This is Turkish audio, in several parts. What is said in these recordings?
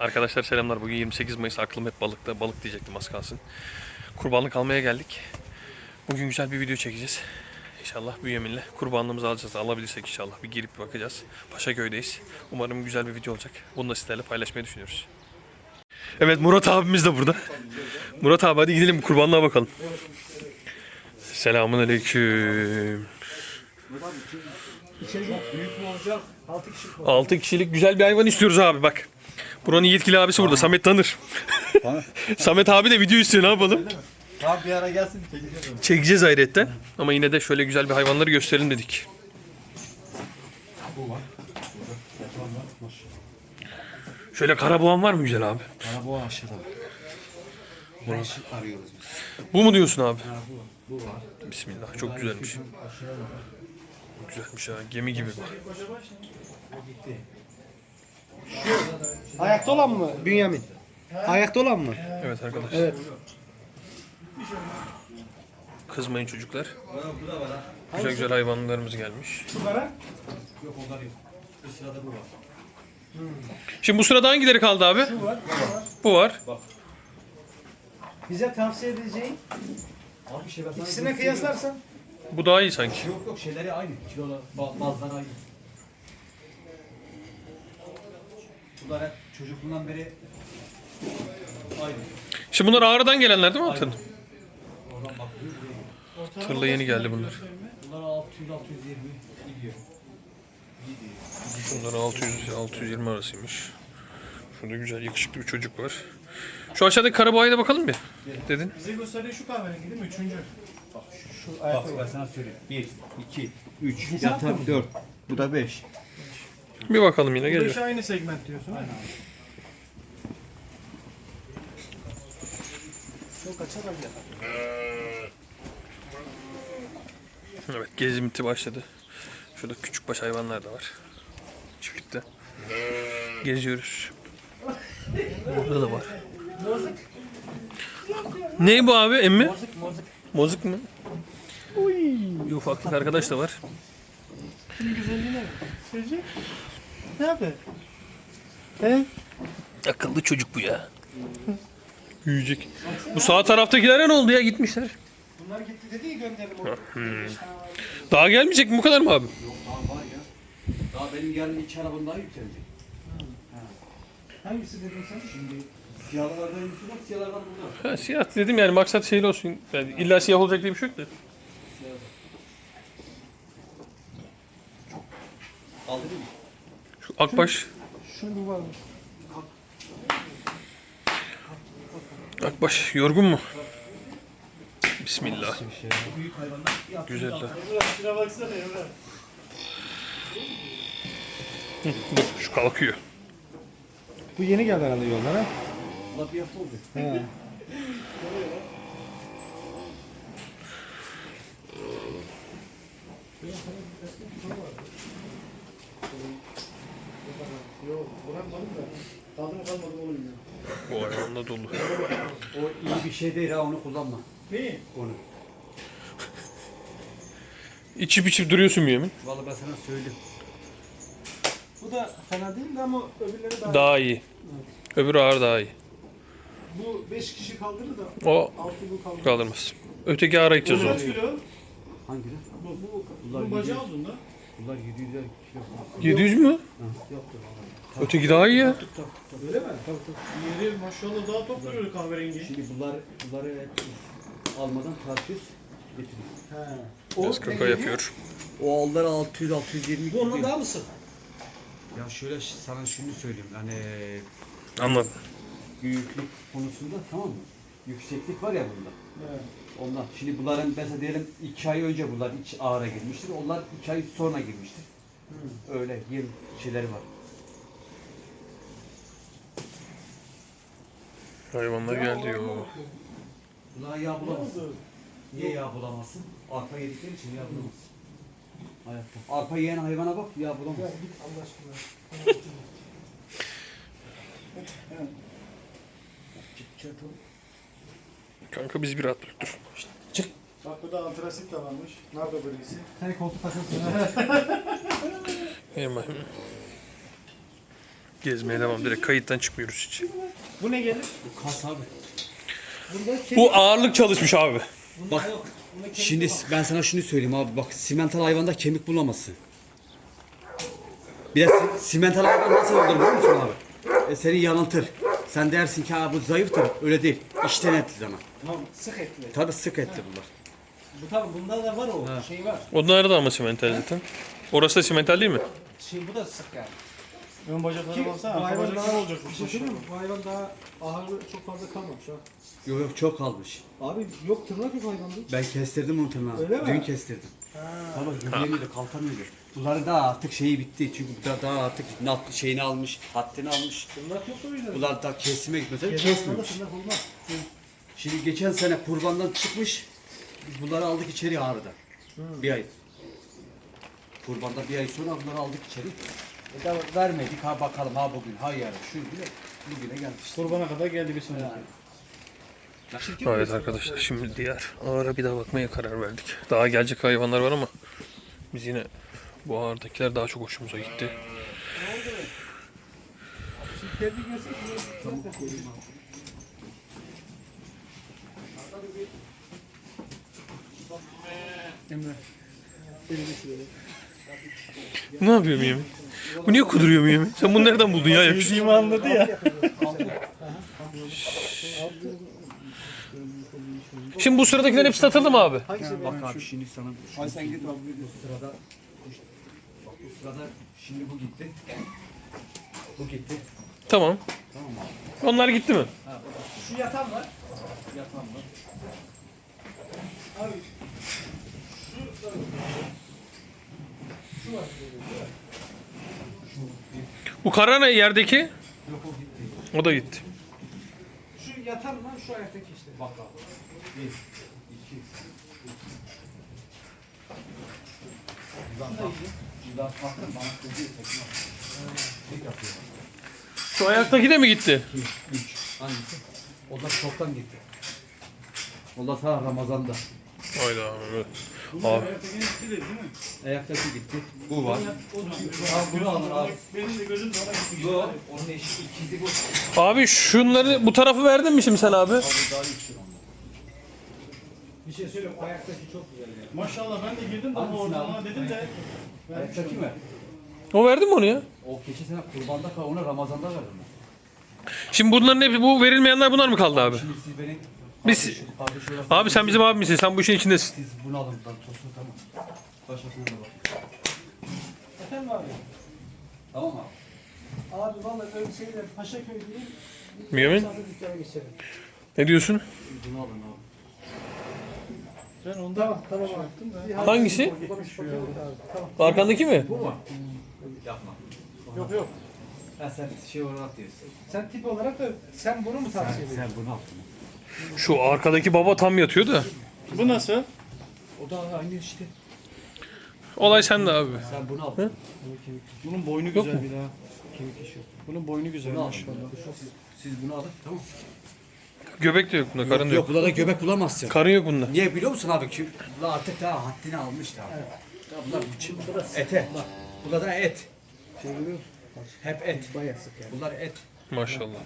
Arkadaşlar selamlar. Bugün 28 Mayıs. Aklım hep balıkta. Balık diyecektim az kalsın. Kurbanlık almaya geldik. Bugün güzel bir video çekeceğiz. İnşallah Bünyamin'le kurbanlığımızı alacağız. Alabilirsek inşallah. Bir girip bir bakacağız. Paşaköy'deyiz. Umarım güzel bir video olacak. Bunu da sizlerle paylaşmayı düşünüyoruz. Evet Murat abimiz de burada. Murat abi hadi gidelim kurbanlığa bakalım. Selamun aleyküm. Büyük mü olacak? 6 kişi mi? 6 kişilik güzel bir hayvan istiyoruz abi bak. Buranın yetkili abisi burada. Samet tanır. Samet abi de video istiyor ne yapalım? Tamam bir ara gelsin çekeceğiz onu. Çekeceğiz ayrıca. Ama yine de şöyle güzel bir hayvanları gösterelim dedik. Bu var. Şöyle karaboğan var mı güzel abi? Bana bu aşağıda. Burası arıyoruz biz. Bu mu diyorsun abi? Ha bu. Bu var. Bismillah çok güzelmiş. Var. Güzelmiş ha gemi gibi bak. Gitti. Ayakta olan mı Bünyamin? Ayakta olan mı? Evet arkadaşlar. Evet. Kızmayın çocuklar. Güzel güzel hayvanlarımız gelmiş. Yok onlar yok. Bu sırada bu var. Şimdi bu sırada hangileri kaldı abi? Bu var. Bize tavsiye edeceğin şey ikisine gösteriyorum. kıyaslarsan Bu daha iyi sanki. Yok yok şeyleri aynı. Kilolar, ba- bazıları aynı. Hep çocukluğundan beri aynı. Şimdi bunlar Ağrı'dan gelenler değil mi Altın? Oradan bakıyor buraya. Tırla yeni geldi bunlar. Bunlar 600 620 gidiyor. Gidiyor. Bunlar 600 620 arasıymış. Şurada güzel yakışıklı bir çocuk var. Şu aşağıdaki karaboğaya da bakalım bir. Dedin. bize gösteriyor şu kahverengi değil mi? Üçüncü. Bak şu, şu ayakkabı. ben sana söyleyeyim. 1, 2, 3, Hesap yatar mı? 4. Bu da 5. Bir bakalım yine Beş geliyor. aynı segment diyorsun. Aynen. Çok güzel. Evet gezinti başladı. Şurada küçük baş hayvanlar da var. Çiftlikte. Geziyoruz. Burada da var. Ne bu abi emmi? Mozuk mozuk. Mozuk mu? Bir ufaklık arkadaş da var. Güzelliğine bak. Ne yapıyor? He? Akıllı çocuk bu ya. Büyüyecek. Bu sağ taraftakilere ne oldu ya gitmişler. Bunlar gitti dedi ya gönderim onu. Daha gelmeyecek mi bu kadar mı abi? Yok daha var ya. Daha benim yarın iki arabam daha yükselecek. Hangisi dedin sen? Şimdi siyahlardan var, siyahlardan burada. Ha, siyah dedim yani maksat şeyli olsun. Yani illa siyah olacak diye bir şey yok da. Aldın mı? Akbaş. Şu bu varmış. Akbaş yorgun mu? Bismillah. Güzel de. Şu kalkıyor. Bu yeni geldi herhalde yollara. Ulan bir hafta oldu. He. Yok, buran balık da. Tadım kalmadı oğlum ya. Bu hayvanla dolu. O iyi bir şey değil ha onu kullanma. Neyi? Onu. İçip içip duruyorsun mu yemin? Vallahi ben sana söyleyeyim. Bu da fena değil de ama öbürleri daha... Daha iyi. Öbürü ağır daha iyi. Bu 5 kişi kaldırır da O 6 bu kaldırır. kaldırmaz. Öteki ağır gideceğiz Kaç onu. kilo? Hangileri? Bu, bu, Bunlar bu bacağı yedi. uzun da. Bunlar 700 lira. 700 mü? Yoktur Öteki daha iyi ya. Öyle mi? Tabii tabii. Yeri maşallah daha top duruyor kahverengi. Şimdi bunlar, bunları almadan tartıyoruz, getiriyoruz. He. Biraz kaka yapıyor. O aldılar 600 620 Bu ondan daha mısın? Ya şöyle ş- sana şunu söyleyeyim. Hani Anladım. büyüklük konusunda tamam mı? Yükseklik var ya bunda. Evet. Ondan. Şimdi bunların mesela diyelim 2 ay önce bunlar iç ağıra girmiştir. Onlar 2 ay sonra girmiştir. Öyle yeni şeyleri var. Hayvanlar geldi yo. Bunlara yağ Ne bulamazsın. Niye yağ bulamazsın? Arpa yedikleri için yağ bulamazsın. Hayatta. Arpa yiyen hayvana bak yağ Ya bulamazsın. git Allah aşkına. Kanka biz bir rahat bırak dur. Bak burada antrasit de varmış. Nardo bölgesi. Sen koltuk takılsın. Benim bakayım. Gezmeye devam. Direkt kayıttan çıkmıyoruz hiç. Bu ne gelir? Kas abi. Kemik Bu ağırlık çalışmış abi. bunda Bak, yok. Bunda kemik Şimdi var. ben sana şunu söyleyeyim abi bak simental hayvanda kemik bulamazsın. Bir de si- simental hayvan nasıl olur biliyor musun abi? E, seni yanıltır. Sen dersin ki ha bu zayıftır. Öyle değil. İşten etli zaman. Tamam, sık etli. Tabi sık etli bunlar. Bu tabi bunda da var o şey var. Onlar da ama simental zaten. Orası da simental değil mi? Şey bu da sık yani. Ön bacaklara baksana. bu Arka hayvan bacaklar daha olacak. bir şey söyleyeyim mi? Bu hayvan daha ağırlığı çok fazla kalmamış ha. Yok yok çok kalmış. Abi yok tırnak yok hayvanda hiç. Ben kestirdim onu tırnağı. Öyle mi? Dün kestirdim. Ha. Tamam yürüyemiyordu kalkamıyordu. Bunların daha artık şeyi bitti. Çünkü daha, daha artık nat şeyini almış, haddini almış. Tırnak yok o yüzden. Bunlar da kesime Kesmiyor. kesmemiş. Tırnak olmaz. Şimdi geçen sene kurbandan çıkmış. Biz bunları aldık içeri ağrıda. Bir ay. Kurbandan bir ay sonra bunları aldık içeri. E daha vermedik ha bakalım ha bugün ha yarın şu bile bugüne gelmiş. Kurbana kadar geldi bir sonraki. Evet arkadaşlar şimdi diğer ağıra bir daha bakmaya karar verdik. Daha gelecek hayvanlar var ama biz yine bu ağırdakiler daha çok hoşumuza gitti. Kendi görsek Emre. Ne yapıyor Miyemi? Bu niye kuduruyor Miyemi? Sen bunu nereden buldun ya? Sevdiğimi anladı ya. Şimdi bu sıradakilerin hepsi satıldı mı abi? Bak abi şimdi sana Ay sen git abi. bu sırada bak bu sırada şimdi bu gitti. Bu gitti. Tamam. Tamam abi. Onlar gitti mi? Şu yatan var. Yatan var. Abi Bu kara ne yerdeki? Yok o gitti. O da gitti. şu yatan lan şu ayaktaki işte. Bak abi. Bir, iki. Şu ayaktaki de mi gitti? İki, üç. Hangisi? O da çoktan gitti. O da ta Ramazan'da. Hayda. Evet. Abi. Ayaktaki gitti. Bu var. Abi bunu alın abi. Benim de gözüm gitmiş. Yok. Onun eşi ikizi bu. Abi şunları bu tarafı verdin mi şimdi sen abi? Abi daha yüksek onlar. Bir şey söyleyeyim ayaktaki çok güzel ya. Maşallah ben de girdim de ama Hangisini oradan aldın? ona dedim de. Ayaktaki mi? O verdin mi onu ya? O keçi sene kurbanda kal, onu Ramazan'da verdim ben. Şimdi bunların hepsi bu verilmeyenler bunlar mı kaldı abi? Şimdi siz beni... Biz- kardeşim olarak- Abi sen bizim abimizsin. Sen bu işin içindesin. Siz bunu alın buradan tosun tamam. Başkasına da bak. Efendim abi. Tamam abi. Abi vallahi öyle şeyler Paşaköy değil. Mümin? Sadece dükkana geçelim. Ne diyorsun? Bunu alın abi. Ben onda Tamam tamam abi. Hangisi? Konuşuyor abi. Tamam. Arkandaki mi? Bu mu? Yapma. Yok yok. Ha sen şey olarak diyorsun. Sen tip olarak da sen bunu mu tavsiye ediyorsun? sen bunu al. Şu arkadaki baba tam yatıyor da. Bu nasıl? O da aynı işte. Olay sende abi. Sen bunu al. Hı? Bunun boynu Yok güzel mu? bir daha. Bunun boynu güzel Bunu al. maşallah. Siz, siz bunu alın. Tamam. Göbek de yok bunda. Karın da yok. yok. Burada da göbek bulamazsın. Karın yok bunda. Niye biliyor musun abi ki? Bunlar artık daha haddini almış daha. Ya bunlar bu ete. Burada da et. Şey? Hep et. Bayağı sık yani. Bunlar et. Maşallah.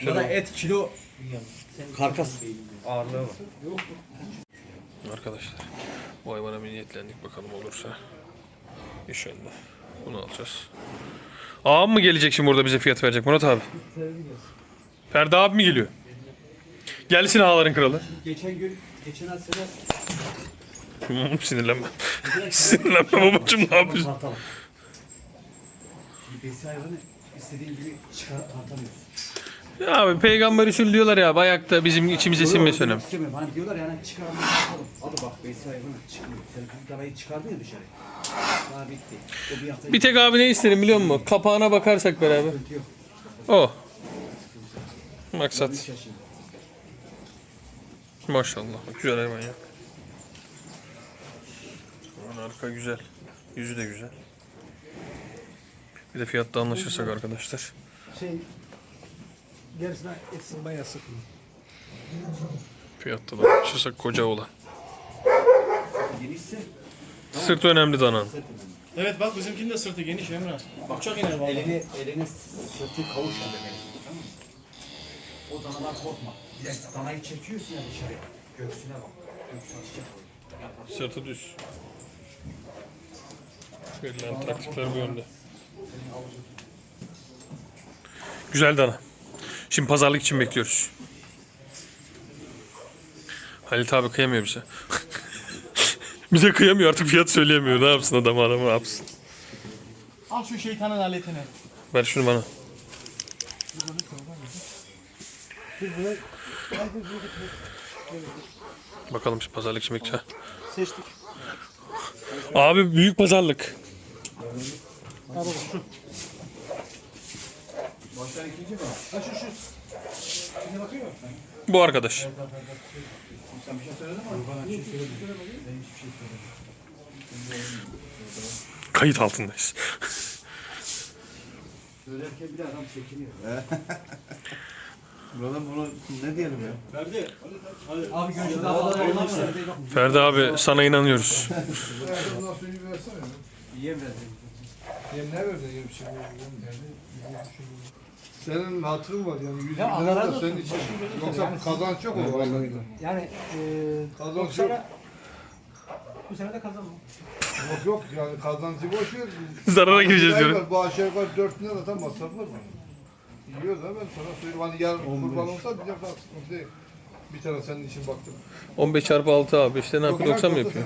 Güzel et kilo karkas ağırlığı var. Arkadaşlar. Bu hayvana bir niyetlendik bakalım olursa. İnşallah. Bunu alacağız. Ağam mı gelecek şimdi burada bize fiyat verecek Murat abi? Ferdi abi mi geliyor? Gelsin ağaların kralı. Geçen gün, geçen Hmm, Sinirlenme. Sinirlenme babacım ne yapıyorsun? besi hayvanı istediğin gibi çıkarıp tartamıyorsun. Ya abi peygamber usul diyorlar ya ayakta bizim içimize sinmesi önemli. İstemiyorum. Hani diyorlar yani çıkarmayı tartalım. Abi bak besi hayvanı çıkmıyor. Sen davayı çıkardın ya dışarı. Daha bitti. O bir hafta Bir tek abi ne isterim biliyor musun? Kapağına bakarsak beraber. sıkıntı yok. O. Maksat. Üç yaşında. Maşallah. Güzel hayvan ya. Aman arka güzel. Yüzü de güzel. Bir de fiyatta anlaşırsak arkadaşlar. Şey gerisine etsin bayağı sık. Fiyatta da anlaşırsak koca olan. Genişse Sırt önemli danan. Evet bak bizimkinin de sırtı geniş Emrah. Bak çok iner vallahi. Elini, elini sırtı kavuş Tamam mı? O danadan korkma. Direkt danayı çekiyorsun ya dışarıya. Göğsüne bak. Göğsüne. Yaprak. Sırtı düz. Verilen taktikler bu yönde. Güzel dana. Şimdi pazarlık için bekliyoruz. Halit abi kıyamıyor bize. bize kıyamıyor artık fiyat söyleyemiyor. Ne yapsın adam adam ne yapsın. Al şu şeytanın aletini. Ver şunu bana. Bakalım şu pazarlık için bekliyor. Seçtik. Abi büyük pazarlık. Al baba şu. Ha şu şu. Şimdi bakıyor musun? Bu arkadaş. Sen bir şey söyledin mi? Kayıt altındayız. Söylerken bir adam çekiniyor. Buradan bunu ne diyelim ya? Verdi. Abi görüşürüz. Ferdi abi sana inanıyoruz. Ondan suyu versene. Yiyem verdim. Yem ne verdin yem şimdi? Senin hatırın var yani 100 Ya Allah lira razı da olsun. senin için. Yoksa bu kazanç yok mu? Vallahi. Yani e, Kazanç bu yok. sene bu sene de kazanma. Yok yok yani kazancı boş ver. Zarara gireceğiz diyorum. Bu aşağı yukarı 4 lira da masraflar var. Yiyoruz ha ben sana söyleyeyim. Hani yarın kurban olsa diyeceğim daha sıkıntı değil. Bir tane senin için baktım. 15 çarpı 6 abi. İşte ne yapıyor? 90 mı yapıyor?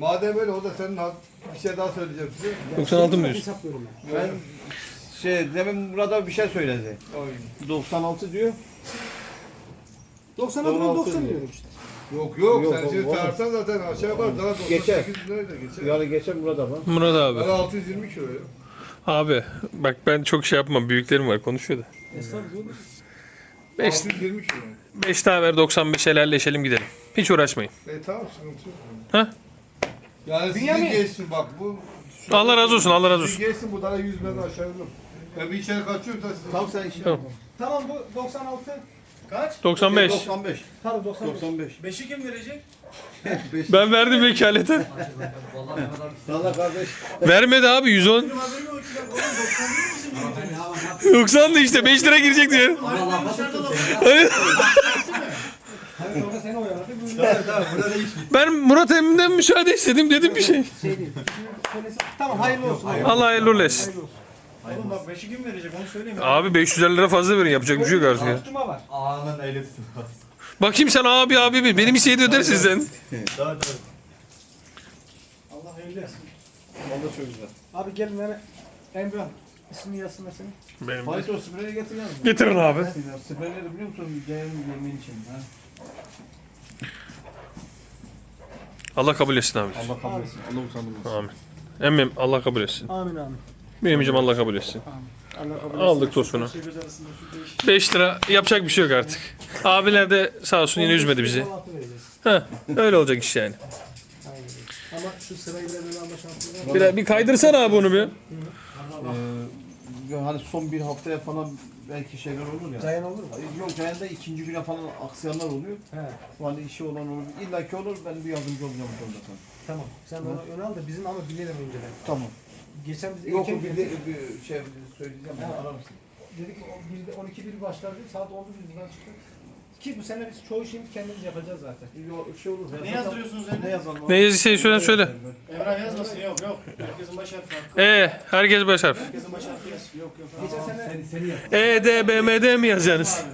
Madem öyle o da senin had- bir şey daha söyleyeceğim size. 96 mı diyorsun? Hesaplıyorum ben. Ben şey demin Murat abi bir şey söyledi. Ay. 96 diyor. 90'a buna 96 90 diyor. diyorum işte. Yok yok, Yok, sen şimdi tartsan zaten aşağı yukarı daha 98 Geçer. da geçer. Yani geçen Murat abi. Murat Ben abi. 620 kilo ya. Abi bak ben çok şey yapmam. Büyüklerim var konuşuyor da. Estağfurullah. 5 620 kilo. 5 daha ver 95 helalleşelim gidelim. Hiç uğraşmayın. E tamam sıkıntı yok. Ha? Yani sizin Bünyamin. geçsin bak bu. Allah razı olsun Allah razı olsun. geçsin bu daha 100 metre aşağı yok. Ben bir içeri kaçıyorum da size. Tam sen işe. Tamam. Tamam bu 96. Kaç? 95. 95. Tabii 95. 95. Beşi kim verecek? Ben verdim vekalete. Sana kardeş. Vermedi abi 110. 90'dı işte 5 lira girecek diye. Hani seni oyaladı. Bu Ben Murat Emin'den müsaade istedim dedim bir şey. şey değil. Tamam hayırlı olsun. Allah. Hayırlı olsun. Oğlum bak beşi kim verecek onu söyleyeyim. Abi 550 lira fazla verin yapacak bir şey yok artık ya. Tutma var. Ağanın eylesin. Bakayım sen abi abi bir. Benim hissiyeti öder sizden. Daha daha. Allah hayırlı etsin. Valla çok güzel. Abi gelin hemen. Emrah. İsmini yazsın senin. Benim Faik o spreyi getir yalnız. Getirin abi. Spreyleri biliyor musun? Gelin yemin için. Ha? Allah kabul etsin abi. Allah kabul etsin. Allah utandırmasın. Amin. Emmim Allah kabul etsin. Amin amin. Benim Allah kabul etsin. Allah kabul etsin. Aldık tosunu. Şey göz arasında şu değiş. 5 lira yapacak bir şey yok artık. Abiler de sağ olsun yine üzmedi bizi. 16 vereceğiz. Heh, öyle olacak iş yani. Ama şu sırayla böyle. Bir, bir kaydırsana abi onu bir. Ee, hani son bir haftaya falan belki şeyler olur ya. Cayan olur mu? Yok Cayan'da ikinci güne falan aksayanlar oluyor. He. Hani işi olan olur. İlla ki olur. Ben bir yardımcı olacağım bu konuda sana. Tamam. Sen onu ön al da bizim ama bilelim önceden. Tamam. Geçen biz Yok erken bir, geldik. de, bir şey söyleyeceğim. Ha. Arar mısın? Dedik o birde 12 bir başlardı. Saat 11 buradan çıktık. Ki bu sene biz çoğu şeyi kendimiz yapacağız zaten. Yok şey olur. Ne yazdırıyorsunuz Ne evde? yazalım? Ne şey söyle söyle. Emrah yazmasın yok yok. Herkesin baş harfi. E herkes baş harf. Herkesin baş harfi yaz. Yok yok. Geçen sene Seni, seni yap. E, D, B, M, D mi yazacaksınız?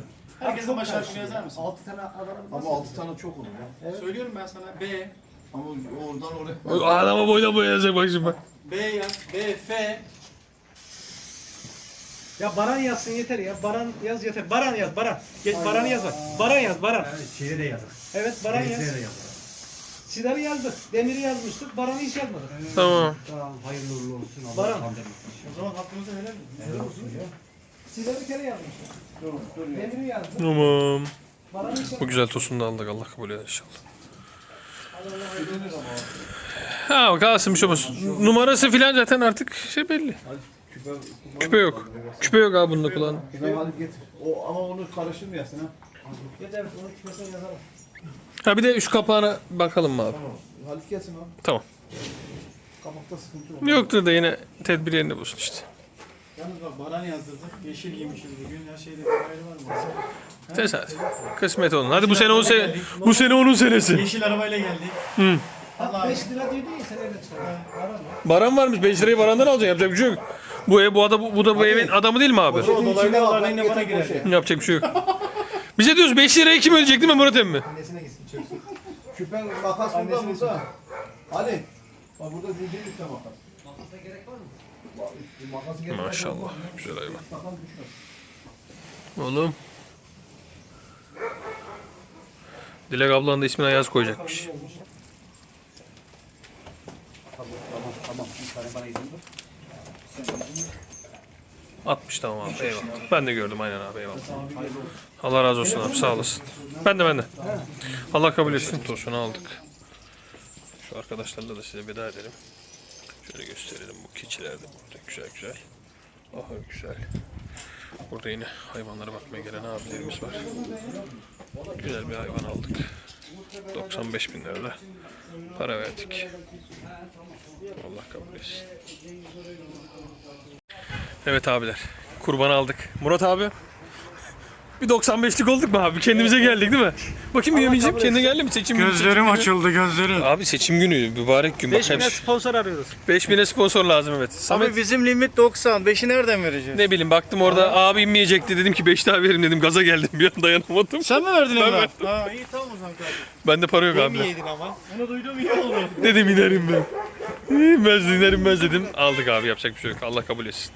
Herkesin baş harfini yazar mısın? 6 tane adamımız Ama 6 tane çok olur ya. Söylüyorum ben sana B. Ama oradan oraya. Adama boydan boya yazacak bak şimdi bak. B yaz. B, F. Ya Baran yazsın yeter ya. Baran yaz yeter. Baran yaz Baran. Geç Baran'ı yaz bak. Baran yaz Baran. Evet, şeyi de yazar. Evet Baran Neyse yaz. de yazar. Sidar'ı yazdık. Demir'i yazmıştık. Baran'ı hiç yazmadık. Tamam. Tamam, hayırlı uğurlu olsun. Allah Baran. O zaman hakkımızı helal mi? Helal olsun ya. Sidar'ı bir kere yazmıştık. Dur dur ya. Demir'i yazdık. Tamam. Baran'ı hiç Bu güzel tosunu da aldık Allah kabul eder inşallah. Ha kalsın bir şey olmaz. Numarası filan zaten artık şey belli. Küpe, Küpe yok. Küpe yok abi bunda kulağın. Küpe hadi getir. O, ama onu karıştırmayasın ha. Yeter onu küpesine yazalım. Ha bir de şu kapağına bakalım mı abi? Tamam. Halit gelsin abi. Tamam. Kabakta sıkıntı yok. Yoktur da yine tedbir yerinde bulsun işte. Yalnız bak Baran yazdırdık. Yeşil giymişiz bugün. Her şeyde bir ayrı var mı? Tesadüf. Kısmet olun. Hadi bu sene onun sene bu sene onun senesi. Yeşil arabayla geldik. Hı. Allah 5 lira diyordu ya sen evden çıkar. Var mı? Baran varmış 5 lirayı Baran'dan alacaksın yapacak bir şey yok. Bu ev bu adam bu, bu da bu evin adamı değil mi abi? o dolaylı İçine yollardan ben yine bana getirdim girer. Yapacak bir şey yok. Bize diyoruz 5 lirayı kim ödeyecek değil mi Murat emmi? Annesine gitsin çöksün. Küpen makas burada burada. Ali. Bak burada zincir üstte makas. Makasa gerek var mı? Maşallah. Güzel hayvan. Oğlum. Dilek ablanın da ismini Ayaz koyacakmış. Tamam tamam. Bir tane bana izin ver. 60 tamam abi eyvallah. Ben de gördüm aynen abi eyvallah. Allah razı olsun abi sağ olasın. Ben de ben de. Allah kabul etsin. Tosunu aldık. Şu arkadaşlarla da size veda edelim. Şöyle gösterelim bu keçiler de burada güzel güzel. Aha güzel. Burada yine hayvanlara bakmaya gelen abilerimiz var. Güzel bir hayvan aldık. 95 bin lirada para verdik. Allah kabul etsin. Evet abiler. Kurban aldık. Murat abi. Bir 95'lik olduk mu abi? Kendimize geldik değil mi? Bakayım Bünyamin'ciğim kendine geldi mi? Seçim günü. seçim günü. açıldı gözlerim. Abi seçim günü mübarek gün. Bak 5 bine sponsor arıyoruz. 5000'e sponsor lazım evet. Samet Abi bizim limit 90. 5'i nereden vereceğiz? ne bileyim baktım orada abi inmeyecekti dedim ki 5 daha verin dedim gaza geldim bir an dayanamadım. Sen mi verdin Ben onu? verdim. Ha iyi tamam o zaman kardeşim. Bende para yok abi. Yedin ama. Onu duydum iyi oldu. Dedim inerim ben. İnmez inerim ben dedim. Aldık abi yapacak bir şey yok. Allah kabul etsin.